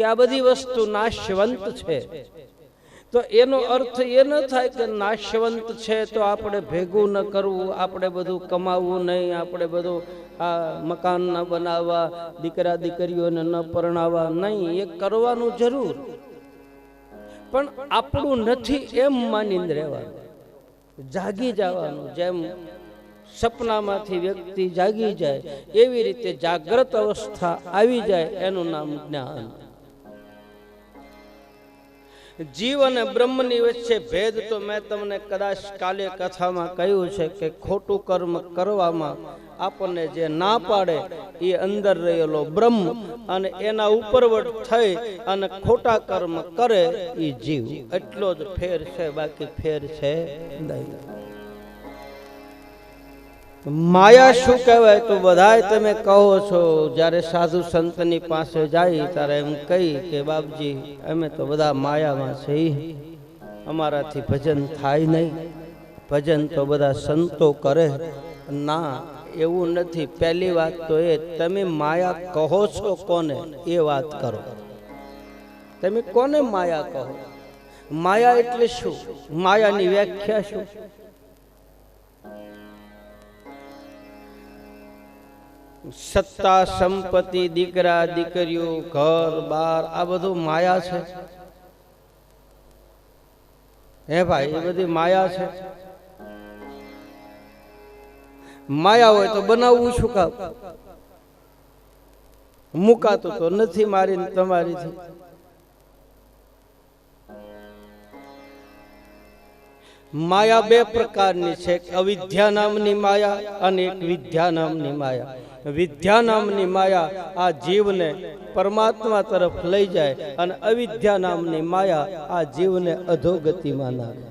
કે આ બધી વસ્તુ નાશવંત છે. તો એનો અર્થ એ ન થાય કે નાશવંત છે તો આપણે ભેગું ન કરવું, આપણે બધું કમાવવું નહીં, આપણે બધું આ મકાન ન બનાવવા, દીકરા દીકરીઓને ન પરણાવવા. નહીં, એ કરવાનું જરૂર. પણ આપણું નથી એમ માનીને રહેવાનું. જાગી જવાનું, જેમ સપનામાંથી વ્યક્તિ જાગી જાય, એવી રીતે જાગ્રત અવસ્થા આવી જાય, એનું નામ જ્ઞાન. જીવ અને બ્રહ્મની વચ્ચે ભેદ તો મેં તમને કદાચ કાલે કથામાં કહ્યું છે કે ખોટું કર્મ કરવામાં આપણને જે ના પાડે, એ અંદર રહેલો બ્રહ્મ અને એના ઉપરવટ થઈ અને ખોટા કર્મ કરે, એ જીવ. એટલો જ ફેર છે, બાકી ફેર છે નહીં. માયા શું કહેવાય? તો બધાય તમે કહો છો, જ્યારે સાધુ સંતની પાસે જાય, ત્યારે એમ કહી કે, બાપજી, અમે તો બધા માયામાં છીએ અમારાથી ભજન થાય નહીં. ભજન તો બધા સંતો કરે. ના, એવું નથી. પહેલી વાત તો એ, તમે માયા કહો છો કોને? એ વાત કરો. તમે કોને માયા કહો? માયા એટલે શું? માયાની વ્યાખ્યા શું? સત્તા સંપત્તિ દીકરા દીકરીઓ, ઘર, બાર, આ બધું માયા છે. હે ભાઈ, એ બધી માયા છે. માયા હોય તો બનાવવું શું કામ? મુકાતું તો નથી મારી તમારી માયા બે પ્રકારની છે. એક અવિદ્યા નામની માયા અને એક વિદ્યા નામની માયા. વિદ્યા નામની માયા આ જીવને પરમાત્મા તરફ લઈ જાય અને અવિદ્યા નામની માયા આ જીવને અધોગતિમાં નાખે.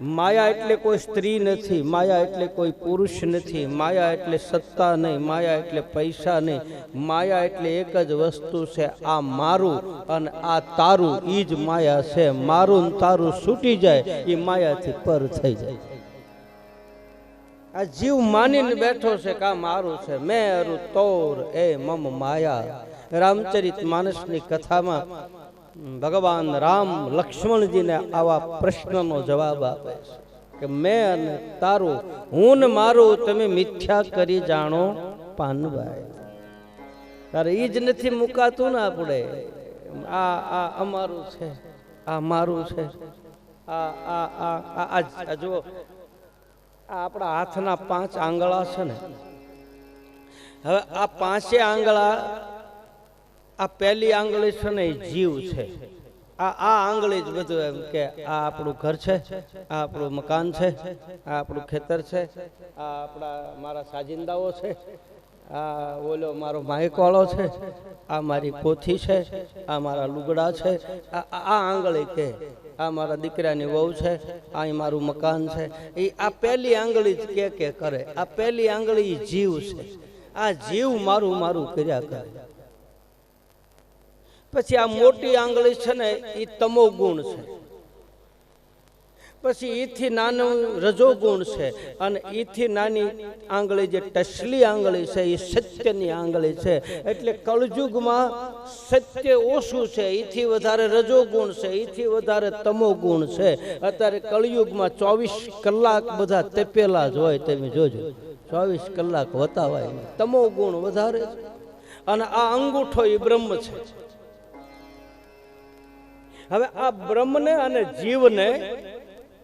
માયા એટલે કોઈ સ્ત્રી નથી, માયા એટલે કોઈ પુરુષ નથી, માયા એટલે સત્તા નહીં, માયા એટલે પૈસા નહીં, માયા એટલે એક જ વસ્તુ છે, આ મારું અને આ તારું એ જ માયા છે. મારું તારું છૂટી જાય એ માયાથી પર થઈ જાય. આ જીવ માનીને બેઠો છે કા મારું છે. મેં તોર એ મમ માયા. રામચરિત માનસની કથામાં ભગવાન રામ લક્ષ્મણજીને આવા પ્રશ્નનો જવાબ આપે છે કે મેં અને તારું, હું ને મારું તમે મિથ્યા કરી જાણો પાનભાઈ. તારે એ જ નથી મુકાતું ને આપણે. આ આ અમારું છે, આ મારું છે. આ આ આ આ આ જો આપણા હાથના પાંચ આંગળા છે ને. હવે આ પાંચે આંગળા, આ પહેલી આંગળી છે ને જીવ છે. આ આ આંગળી જ બધું એમ કે આ આપણું ઘર છે, આ આપણું મકાન છે, આ આપણું ખેતર છે, આ આપણા મારા સાજિંદાઓ છે. આ ઓલો મારો માયકવાળો છે, આ મારી પોથી છે, આ મારા લુગડા છે, આ આ આંગળી કે, આ મારા દીકરાની વહુ છે આ મારું મકાન છે એ આ પહેલી આંગળી જ કે કે કરે, આ પહેલી આંગળી જીવ છે, આ જીવ મારું મારું કર્યા કરે. પછી આ મોટી આંગળી છે ને એ તમો ગુણ છે. પછી ઈથી નાનું રજોગુણ છે. અને ઈથી નાની આંગળી જે ટસલી આંગળી છે એ સત્યની આંગળી છે. એટલે કળજુગમાં સત્ય ઓછું છે, ઈથી વધારે રજોગુણ છે, ઈથી વધારે તમો ગુણ છે. અત્યારે કળયુગમાં ચોવીસ કલાક બધા તપેલા જ હોય તમે જોજો. ચોવીસ કલાક વતાવાય નહીં. તમો ગુણ વધારે છે. અને આ અંગૂઠો એ બ્રહ્મ છે. હવે આ બ્રહ્મને અને જીવને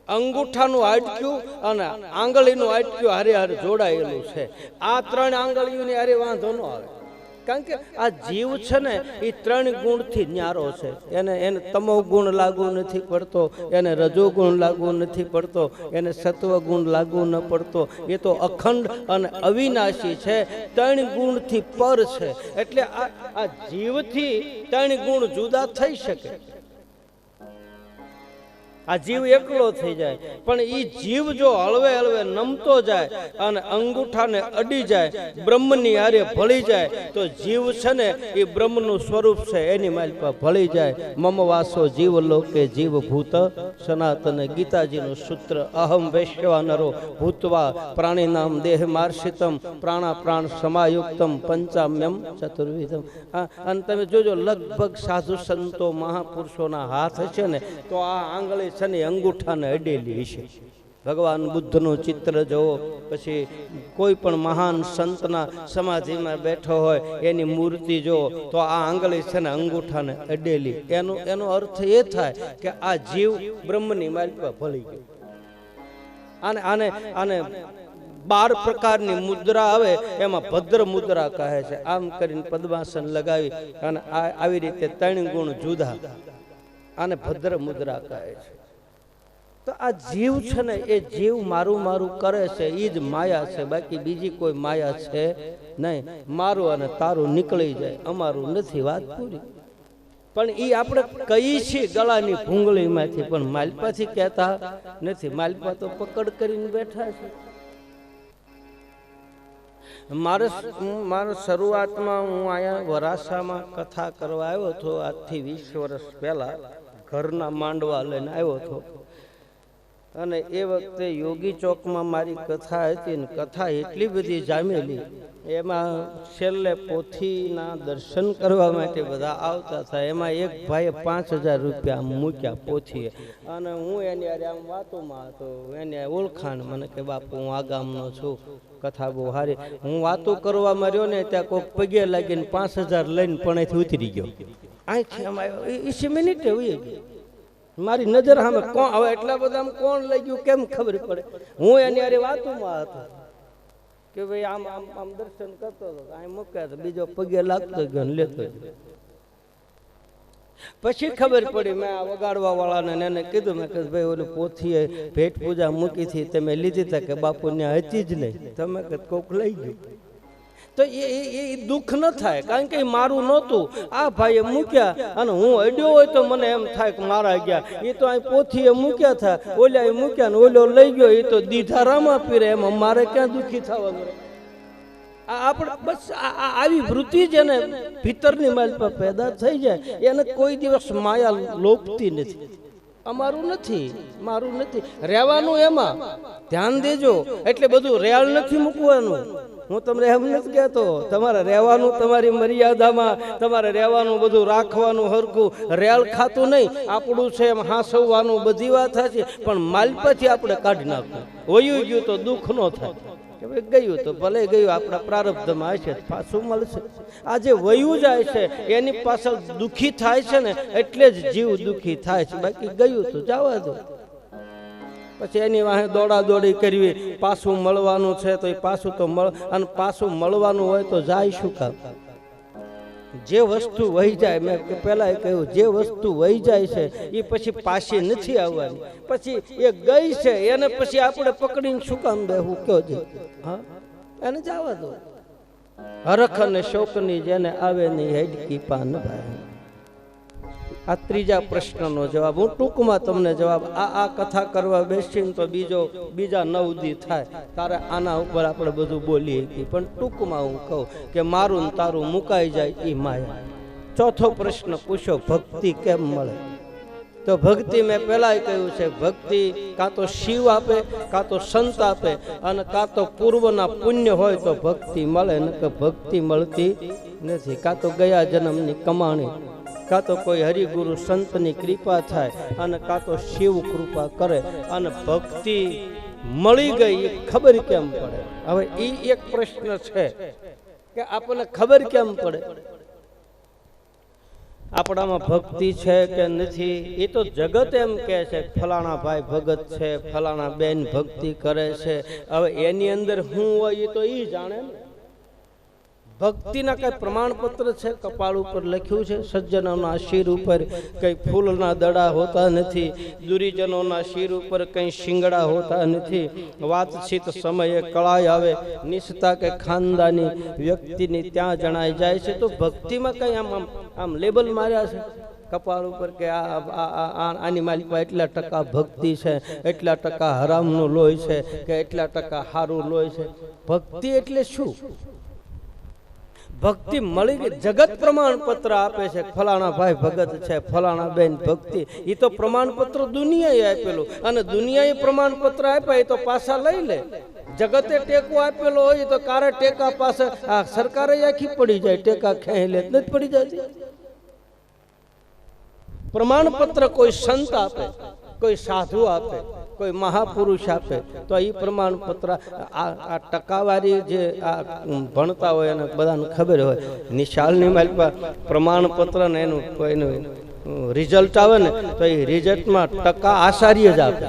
અંગૂઠાનું આટક્યું અને આંગળીનું આટક્યું, હારે હારે જોડાયેલું છે. આ ત્રણ આંગળીઓની હારે વાંધો ન આવે. કારણ કે આ જીવ છે ને એ ત્રણ ગુણથી ન્યારો છે. એને એને તમો ગુણ લાગુ નથી પડતો, એને રજો ગુણ લાગુ નથી પડતો, એને સત્વ ગુણ લાગુ ન પડતો. એ તો અખંડ અને અવિનાશી છે. ત્રણ ગુણથી પર છે. એટલે આ આ જીવથી ત્રણ ગુણ જુદા થઈ શકે. આ જીવ એકલો થઈ જાય. પણ એ જીવ જો હળવે હળવે નમતો જાય અને અંગૂઠાને અડી જાય, બ્રહ્મની આરે ભળી જાય, તો જીવ છે ને એ બ્રહ્મનું સ્વરૂપ છે, એની માલિકા ભળી જાય. મમ વાસો જીવ લોકે જીવ ભૂત, સનાતન ગીતાજીનું સૂત્ર, અહમ વૈશ્વાનરો ભૂતવા પ્રાણીનામ દેહ માર્ષિતમ પ્રાણા પ્રાણ સમાયુક્તમ, પંચામ્યમ ચતુર્વિધમ. અને તમે જોજો, લગભગ સાધુ સંતો, મહાપુરુષોના હાથ છે ને, તો આ આંગળી છે ને, અંગૂઠાને અડેલી હશે. ભગવાન બુદ્ધનું ચિત્ર જુઓ, પછી કોઈ પણ મહાન સંતના સમાધિમાં બેઠો હોય, એની મૂર્તિ જુઓ, તો આ આંગળી છે ને, અંગૂઠાને અડેલી. એનો એનો અર્થ એ થાય કે આ જીવ બ્રહ્મની માલિકમાં ભળી ગયો. આને આને આને બાર પ્રકારની મુદ્રા આવે, એમાં ભદ્ર મુદ્રા કહે છે. આમ કરીને પદ્માસન લગાવી અને આવી રીતે ત્રણ ગુણ જુદા. આને ભદ્ર મુદ્રા કહે છે. તો આ જીવ છે ને, એ જીવ મારું મારું કરે છે એ જ માયા છે. બાકી બીજી કોઈ માયા છે નહીં. મારું અને તારું નીકળી જાય, અમારું નથી વાત પૂરી. પણ એ આપણે કઈ છીએ ગળાની ભૂંગળીમાંથી, પણ માલપાથી કહેતા નથી. માલપા તો પકડ કરીને બેઠા છે. મારે મારે શરૂઆતમાં હું અહીંયા વરાસામાં કથા કરવા આવ્યો હતો. આજથી વીસ વર્ષ પહેલા ઘરના માંડવા લઈને આવ્યો હતો. અને એ વખતે યોગી ચોકમાં મારી કથા હતી ને કથા એટલી બધી જામેલી. એમાં છેલ્લે પોથીના દર્શન કરવા માટે બધા આવતા હતા. એમાં એક ભાઈએ પાંચ હજાર રૂપિયા મૂક્યા પોથીએ. અને હું એની હારે આમ વાતોમાં હતો. એને ઓળખાણ મને કે, બાપુ, હું આ ગામનો છું. કથા બહુ સારી. હું વાતો કરવામાં રહ્યો ને ત્યાં કોઈક પગે લાગીને પાંચ હજાર લઈને પણ ઉતરી ગયો. અહીંથી એમાં ઈસી મિનિટે ઉઈ ગયો મારી નજર સામે કોણ હવે એટલા બધા કોણ લઈ ગયું, કેમ ખબર પડે? હું એની હારે વાતોમાં હતો. કે ભાઈ, આમ આમ આમ દર્શન કરતો હતો અહીં મૂક્યા તો બીજો પગે લાગતો ગયો લેતો પછી ખબર પડી, મેં વગાડવા વાળાને એને કીધું, મેં કે ભાઈ, ઓલું પોથીએ ભેટ પૂજા મૂકી હતી તમે લીધી હતા કે બાપુ ને હતી જ નહીં. તમે કે કોક લઈ ગયું. તો એ, એ- દુઃખ ન થાય, કારણ કે મારું નહોતું. આ ભાઈએ મૂક્યા અને હું અડ્યો હોય તો મને એમ થાય કે મારા ગયા. એ તો અહીં પોથીએ મૂક્યા હતા ઓલ્યા મૂક્યા ને ઓલો લઈ ગયો એ તો દીધારામાં પીરે એમાં મારે ક્યાં દુઃખી થવાનું આપણે, બસ આવી વૃત્તિ જેને ભીતરની માલ પર પેદા થઈ જાય. એને કોઈ દિવસ માયા લોપતી નથી. અમારું નથી, મારું નથી. રહેવાનું એમાં. ધ્યાન દેજો. એટલે બધું રેળ નથી મૂકવાનું. હું તમને એમ નથી કહેતો, તમારે રહેવાનું તમારી મર્યાદામાં, તમારે રહેવાનું બધું રાખવાનું હરખું. રેલ ખાતું નહીં, આપણું છે એમ હાંસવવાનું બધી વાત છે પણ માલપાથી આપણે કાઢી નાખવું હોયું ગયું તો દુઃખ ન થાય. કે ભાઈ ગયું તો ભલે ગયું, આપણા પ્રારબ્ધમાં હશે, પાછું મળશે. આ જે વયું જાય છે, એની પાછળ દુઃખી થાય છે ને, એટલે જ જીવ દુઃખી થાય છે. બાકી ગયું તો જવા દો. પછી એની વાહે દોડા દોડી કરવી. પાછું મળવાનું છે તો એ પાછું તો મળ, અને પાછું મળવાનું હોય તો જાય શું કામ? જે વસ્તુ વહી જાય, મેં પહેલાં કહ્યું, જે વસ્તુ વહી જાય છે એ પછી પાછી નથી આવવાની. પછી એ ગઈ છે, એને પછી આપણે પકડીને શું કામ બેહવું? કયો છે હા? એને જવા દો. હરખ અને શોકની જેને આવે નહીં હેડકી પાન ભાઈ. આ ત્રીજા પ્રશ્નનો જવાબ હું ટૂંકમાં તમને જવાબ આ આ કથા કરવા બેસીને તો બીજો બીજા નવ દી થાય, તારે આના ઉપર આપણે બધું બોલીએ પણ ટૂંકમાં હું કહું કે મારું ને તારું મુકાઈ જાય એ માયા. ચોથો પ્રશ્ન પૂછો, ભક્તિ કેમ મળે? તો ભક્તિ મેં પહેલાંય કહ્યું છે, ભક્તિ કાં તો શિવ આપે, કાં તો સંત આપે, અને કાં તો પૂર્વના પુણ્ય હોય તો ભક્તિ મળે ને કે ભક્તિ મળતી નથી. કાં તો ગયા જન્મની કમાણી કાં તો કોઈ હરિગુરુ સંતની કૃપા થાય અને કાં તો શિવ કૃપા કરે અને ભક્તિ મળી ગઈ ખબર કેમ પડે? હવે એ એક પ્રશ્ન છે કે આપણને ખબર કેમ પડે? આપણામાં ભક્તિ છે કે નથી? એ તો જગત એમ કહે છે કે ફલાણા ભાઈ ભગત છે, ફલાણા બેન ભક્તિ કરે છે. હવે એની અંદર હું હોય એ તો એ જાણે ને. ભક્તિના કઈ પ્રમાણપત્ર છે? કપાળ ઉપર લખ્યું છે, સજ્જનોના શિર ઉપર કઈ ફૂલના દડા હોતા નથી, દુરીજનોના શિર ઉપર કઈ શિંગડા હોતા નથી. વાતચીત સમયે કળાય આવે, નિષ્ઠા કે ખાનદાની વ્યક્તિની ત્યાં જણાઈ જાય છે. તો ભક્તિમાં કઈ આમ આમ આમ લેબલ માર્યા છે? કપાળ ઉપર કે આ- આની માલિકમાં એટલા ટકા ભક્તિ છે, એટલા ટકા હરામનું લોહી છે, કે એટલા ટકા સારું લોહી છે. ભક્તિ એટલે શું? ભક્તિ મળી ગઈ જગત પ્રમાણપત્ર આપે છે ફલાણા ભાઈ ભગત છે, ફલાણા બેન ભક્તિ. એ તો પ્રમાણપત્ર દુનિયાએ આપેલું. અને દુનિયાએ પ્રમાણપત્ર આપ્યા એ તો પાછા લઈ લે. જગતે ટેકો આપેલો હોય તો કારે ટેકા પાસે આ સરકારે આખી પડી જાય. ટેકા ખેંચી લે નથી પડી જતી પ્રમાણપત્ર કોઈ સંત આપે, કોઈ સાધુ આપે. કોઈ મહાપુરુષ આપે, તો એ પ્રમાણપત્ર, આ ટકાવારી જે આ ભણતા હોય અને બધાને ખબર હોય. નિશાળની મારી પ્રમાણપત્ર ને એનું કોઈનું રિઝલ્ટ આવે ને, તો એ રિઝલ્ટમાં ટકા આશારી જ આપે.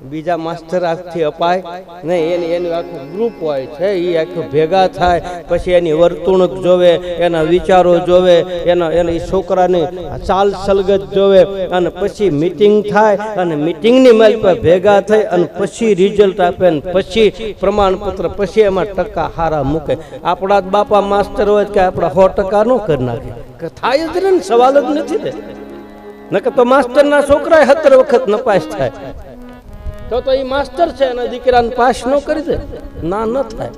બીજા માસ્ટર હાથથી અપાય. નહીં, એની એનું આખું ગ્રુપ હોય છે એ આખું ભેગા થાય. પછી એની વર્તણૂક જોવે, એના વિચારો જોવે, એના એના છોકરાની ચાલ સલગત જોવે. અને પછી મિટિંગ થાય, અને મિટિંગની માલ પર ભેગા થઈ, અને પછી રિઝલ્ટ આપે, અને પછી પ્રમાણપત્ર, પછી એમાં ટકા હારા મૂકે. આપણા બાપા માસ્ટર હોય કે આપણા સો ટકા ન કરી નાખે થાય જ ને, સવાલ જ નથી ને. નકર તો માસ્ટરના છોકરા સત્તર વખત નપાસ થાય. તો તો એ માસ્ટર છે એના દીકરાને પાસ ન કરી દે. ના, ન થાય.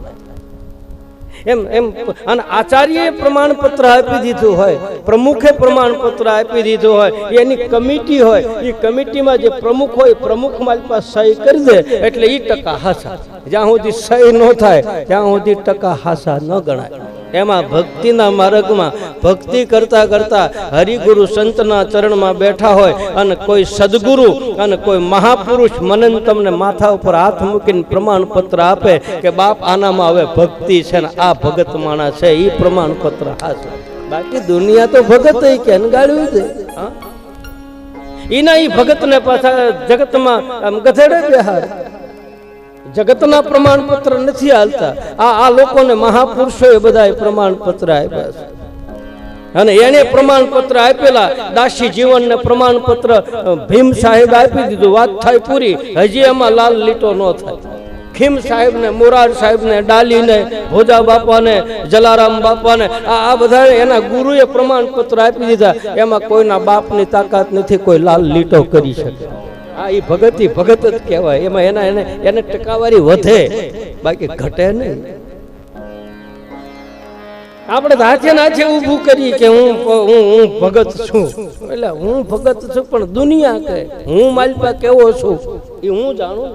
એમ એમ, અને આચાર્યએ પ્રમાણપત્ર આપી દીધું હોય, પ્રમુખે પ્રમાણપત્ર આપી દીધું હોય, એની કમિટી હોય એ કમિટીમાં જે પ્રમુખ હોય પ્રમુખ મારી પાસે સહી કરી દે, એટલે એ ટકા હાસા. જ્યાં સુધી સહી ન થાય, ત્યાં સુધી ટકા હાસા ન ગણાય. એમાં ભક્તિના માર્ગમાં ભક્તિ કરતા કરતા હરિગુરુ સંતના ચરણમાં બેઠા હોય અને કોઈ સદગુરુ અને કોઈ મહાપુરુષ મનન તમને માથા ઉપર હાથ મૂકીને પ્રમાણપત્ર આપે કે બાપ, આનામાં હવે ભક્તિ છે ને આ ભગત માણા છે એ પ્રમાણપત્ર હાશે બાકી દુનિયા તો ભગત કે ગાળ્યું છે એના એ ભગતને પાછા જગતમાં ગધેડે બેહાર જગતના પ્રમાણપત્ર નથી હાલતા. આ આ લોકોને મહાપુરુષોએ બધાએ પ્રમાણપત્ર આપ્યા છે. અને એને પ્રમાણપત્ર આપેલા દાસી જીવનને પ્રમાણપત્ર ભીમ સાહેબ આપી દીધું. વાત થાય પૂરી. હજી એમાં લાલ લીટો ન થાય. ખીમ સાહેબને, મોરાર સાહેબને, ડાલીને, ભોજા બાપાને, જલારામ બાપાને, આ આ બધા એના ગુરુએ પ્રમાણપત્ર આપી દીધા. એમાં કોઈના બાપની તાકાત નથી, કોઈ લાલ લીટો કરી શકે. આ એ ભગત ઈ ભગત જ કહેવાય. એમાં એના એને એને ટકાવારી વધે. બાકી ઘટે નહીં. આપણે હાથે નાચે ઊભું કરીએ કે હું હું હું ભગત છું. એટલે હું ભગત છું, પણ દુનિયા કહે હું માલપા કેવો છું, એ હું જાણું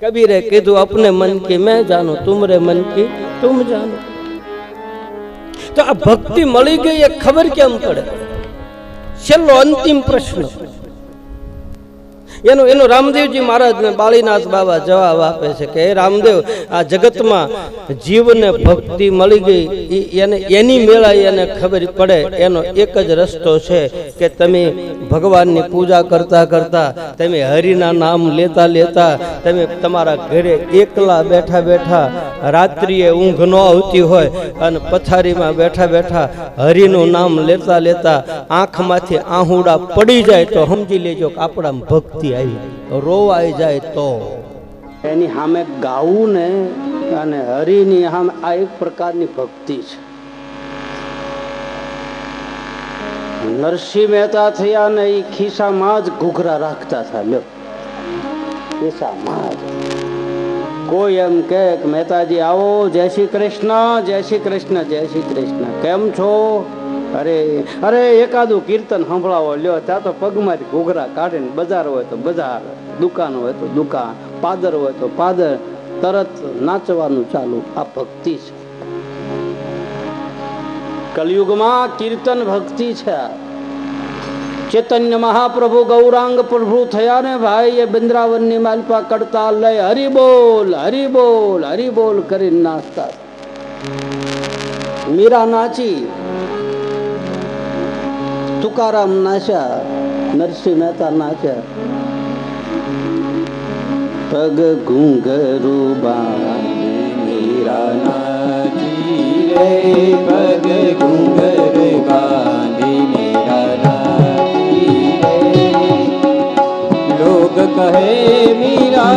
કબીરે કીધું, અપને મન કી, મેં જાણું, તુમરે મન કી, તુમ જાણો. તો આ ભક્તિ મળી ગઈ એ ખબર કેમ પડે? છેલ્લો અંતિમ પ્રશ્ન. એનો એનું રામદેવજી મહારાજને બાળીનાથ બાબા જવાબ આપે છે કે રામદેવ, આ જગતમાં જીવને ભક્તિ મળી ગઈ એને, એની મેળા એને ખબર પડે, એનો એક જ રસ્તો છે કે તમે ભગવાનની પૂજા કરતા કરતા તમે હરિના નામ લેતા લેતા તમે તમારા ઘરે એકલા બેઠા બેઠા રાત્રિએ ઊંઘ ન આવતી હોય અને પથારીમાં બેઠા બેઠા હરિનું નામ લેતા લેતા આંખમાંથી આહુડા પડી જાય તો સમજી લેજો કે આપણા ભક્તિ આવી રોવાઈ જાય તો. એની સામે ગાવું ને અને હરિની સામે આ એક પ્રકારની ભક્તિ છે. નરસિંહ મહેતા થયા ને એ ખિસ્સામાં જ ઘૂઘરા રાખતા હતા. લ્યો. ખિસ્સામાં કોઈ એમ કે મહેતાજી આવો, જય શ્રી કૃષ્ણ, જય શ્રી કૃષ્ણ, જય શ્રી કૃષ્ણ. કેમ છો? અરે અરે, એકાદું કીર્તન સંભળાવો. લ્યો, ત્યાં તો પગમાંથી ઘૂઘરા કાઢીને બજાર હોય તો બજાર, દુકાન હોય તો દુકાન, પાદર હોય તો પાદર, તરત નાચવાનું ચાલુ. આ ભક્તિ છે. કલયુગમાં કીર્તન ભક્તિ છે. ચેતન્ય મહાપ્રભુ ગૌરાંગ પ્રભુ થયા ને ભાઈ, એ બિંદ્રાવનની માલપા કડતા લઈ હરિબોલ બોલ હરિબોલ હરી બોલ કરીને નાચતા. મીરા નાચી તુકારામ નાચ્યા નરસિંહ મહેતા નાચ્યા પગ ઘૂંઘરું બાંધી મીરા નાચી રે પગ ઘૂંઘર બાંધી મેરા નાચી રે લોગ કહે મીરા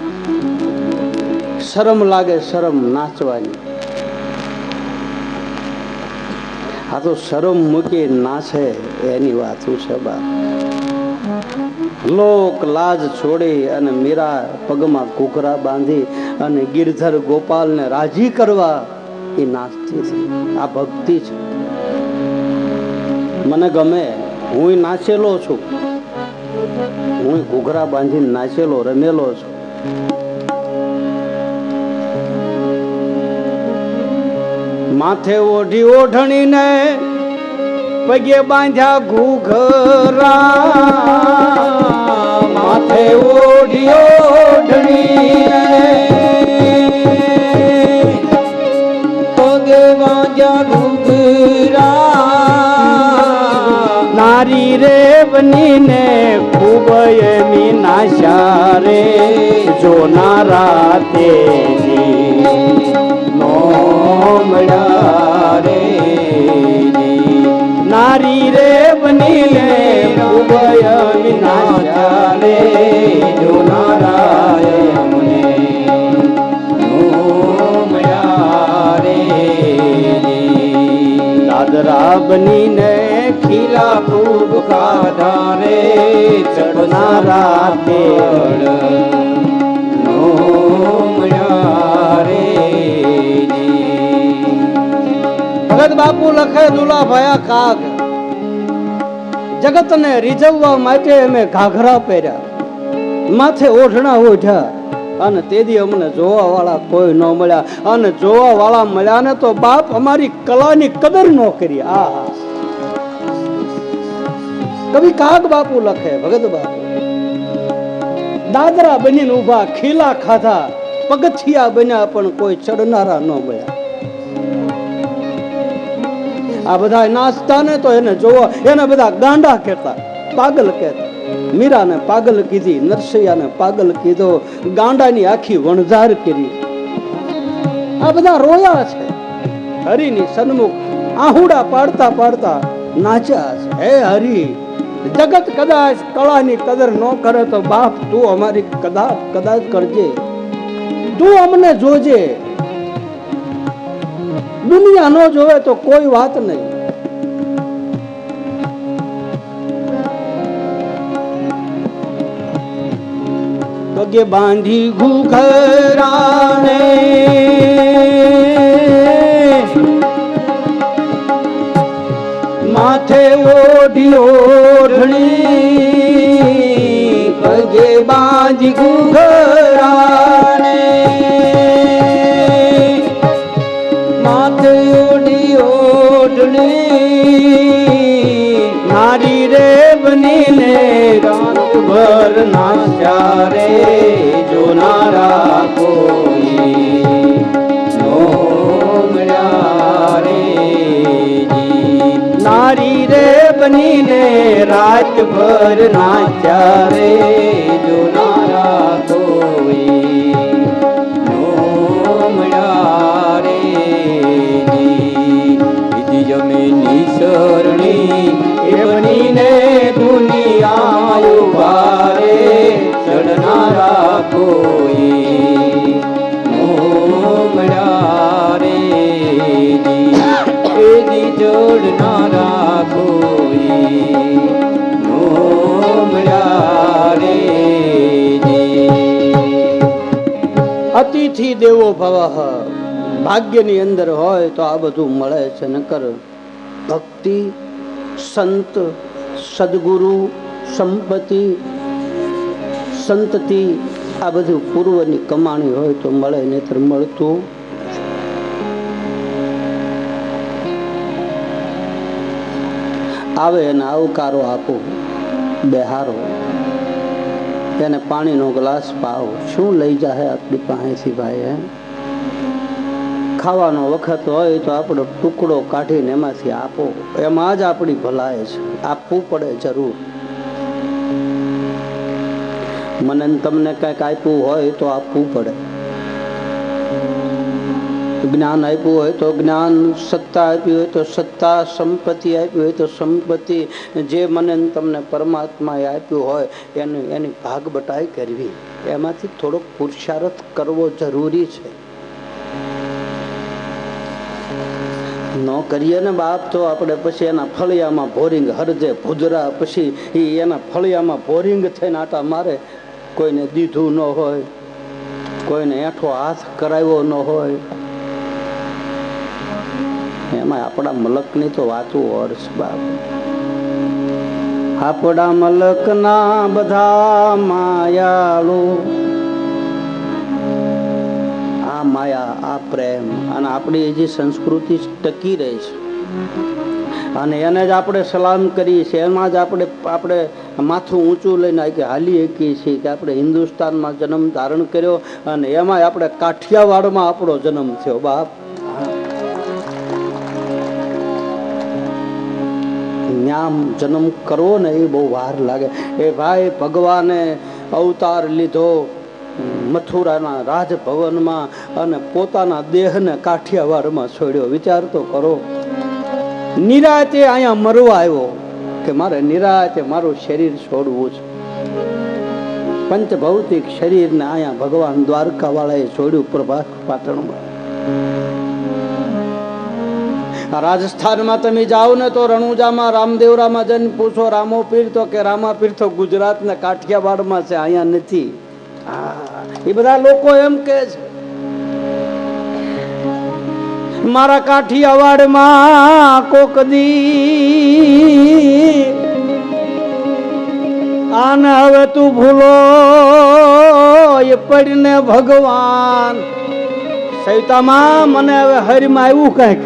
શરમ લાગે, શરમ નાચવાની. આ તો શરમ મૂકી નાચે એની વાતું છે બા લોક લાજ છોડી અને મીરા પગમાં ઘૂઘરા બાંધી અને ગિરધર ગોપાલને રાજી કરવા એ નાચતી છે આ ભક્તિ છે. મને ગમે, હું નાચેલો છું. હું ઘૂઘરા બાંધીને નાચેલો, રમેલો છું. માથે ઓઢી ઓઢણીને પગે બાંધ્યા ઘૂઘરા. માથે ઓઢી ઓઢણીને પગે બાંધ્યા ઘૂઘરા. નારી રે બનીને ખૂબ એમી નાશા રે. જોનારા તેની નોમડા રે નારી રે બનીને ખૂબ એમી નાશા રે જોનારા અમને નોમડા રે દાદરા બનીને ખીલા ખૂબ ખાધા રે ચડનારા તેડ નોમડા ભગત બાપુ લખે દુલા ભયા કાગ. જગતને રીઝવવા માટે અમે ઘાઘરા પહેર્યા. માથે ઓઢણા ઓઢ્યા. અને તેથી અમને જોવા વાળા કોઈ ન મળ્યા. અને જોવા વાળા મળ્યા ને તો બાપ અમારી કલાની કદર ન કરી. આ. કવિ કાગ બાપુ લખે, ભગત બાપુ. દાદરા બનીને ઊભા, ખીલા ખાધા. પગથિયા બન્યા પણ કોઈ ચડનારા ન મળ્યા. આ બધા નાચતા ને તો એને જોવો, એને બધા ગાંડા કહેતા, પાગલ કહેતા. મીરાને પાગલ કીધી, નરસૈયાને પાગલ કીધો, ગાંડાની આખી વણઝાર કરી. આ બધા રોયા છે. હરિની સન્મુખ આહુડા પાડતા પાડતા નાચ્યા છે. હે હરિ, જગત કદાચ કળાની કદર ન કરે તો બાપ, તું અમારી કદાચ કદાચ કરજે. તું અમને જોજે. દુનિયા નો જોવે તો કોઈ વાત નહીં. પગે બાંધી ઘૂઘરાને. માથે ઓઢી ઓઢણી, પગે બાંધી ઘૂઘરાને. રે જોનારા કોઈ નારી રે બનીને રાતભર નાચ્યા રે ભાગ્યની અંદર હોય તો આ બધું મળે છે. નકર ભક્તિ, સંત, સદગુરુ, સંપત્તિ, સંતતિ, આ બધું પૂર્વની કમાણી હોય તો મળે, નહીતર મળતું આવે એને આવકારો આપો, બેહારો. એને પાણીનો ગ્લાસ પાવો. શું લઈ જાહે આપણી પાસેથી ભાઈ, હે? ખાવાનો વખત હોય તો આપણો ટુકડો કાઢીને એમાંથી આપો. એમાં જ આપણી ભલાય છે. આપવું પડે જરૂર. મને તમને કંઈક આપ્યું હોય તો આપવું પડે. જ્ઞાન આપ્યું હોય તો જ્ઞાન, સત્તા આપી હોય તો સત્તા, સંપત્તિ આપી હોય તો સંપત્તિ. જે મને તમને પરમાત્માએ આપ્યું હોય એની એની ભાગ બટાઈ કરવી. એમાંથી થોડોક પુરુષાર્થ કરવો જરૂરી છે. ન કરીએ ને બાપ, તો આપણે પછી એના ફળિયામાં બોરિંગ હરજે ભુજરા પછી એ એના ફળિયામાં બોરિંગ થઈને આટા મારે. કોઈને દીધું ન હોય, કોઈને એઠો હાથ કરાવ્યો ન હોય. એમાં આપણા મલકની તો વાતું વર્ષ બાપ. આપણા મલકના બધા માયાળુ માયા, આ પ્રેમ અને આપણી જે સંસ્કૃતિ ટકી રહી છે. અને એને જ આપણે સલામ કરીએ છીએ, એમાં જ આપણે આપણે માથું ઊંચું લઈને કે હાલી શકીએ છીએ કે આપણે હિન્દુસ્તાનમાં જન્મ ધારણ કર્યો અને એમાં આપણે કાઠિયાવાડમાં આપણો જન્મ થયો, બાપ. ન્યામ જન્મ કરવો ને એ બહુ વાર લાગે. એ ભાઈ ભગવાને અવતાર લીધો મથુરાના રાજભવનમાં અને પોતાના દેહને કાઠિયાવાડમાં છોડ્યો. વિચાર તો કરો. નિરાતે અહીંયા મરવા આવ્યો કે મારે નિરાતે મારું શરીર છોડવું છે. પંચભૌતિક શરીરને અહીંયા ભગવાન દ્વારકા વાળાએ છોડ્યું પ્રભા પાટણમાં. રાજસ્થાનમાં તમે જાઓ ને તો રણુજામાં, રામદેવરામાં જઈને પૂછો, રામો પીર તો કે રામા પીર તો ગુજરાતના કાઠિયાવાડમાં છે? અહીંયા નથી. એ બધા લોકો એમ કે છે, મારા કોક દી આને હવે તું ભૂલો, એ પડીને ભગવાન. સવિતામાં મને હવે હરિમાં આવ્યું કંઈક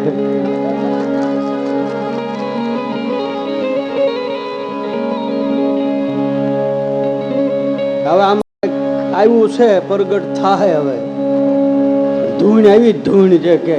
હવે આમ આવ્યું છે પ્રગટ થાય હવે ધૂણ આવી ધૂણ છે કે.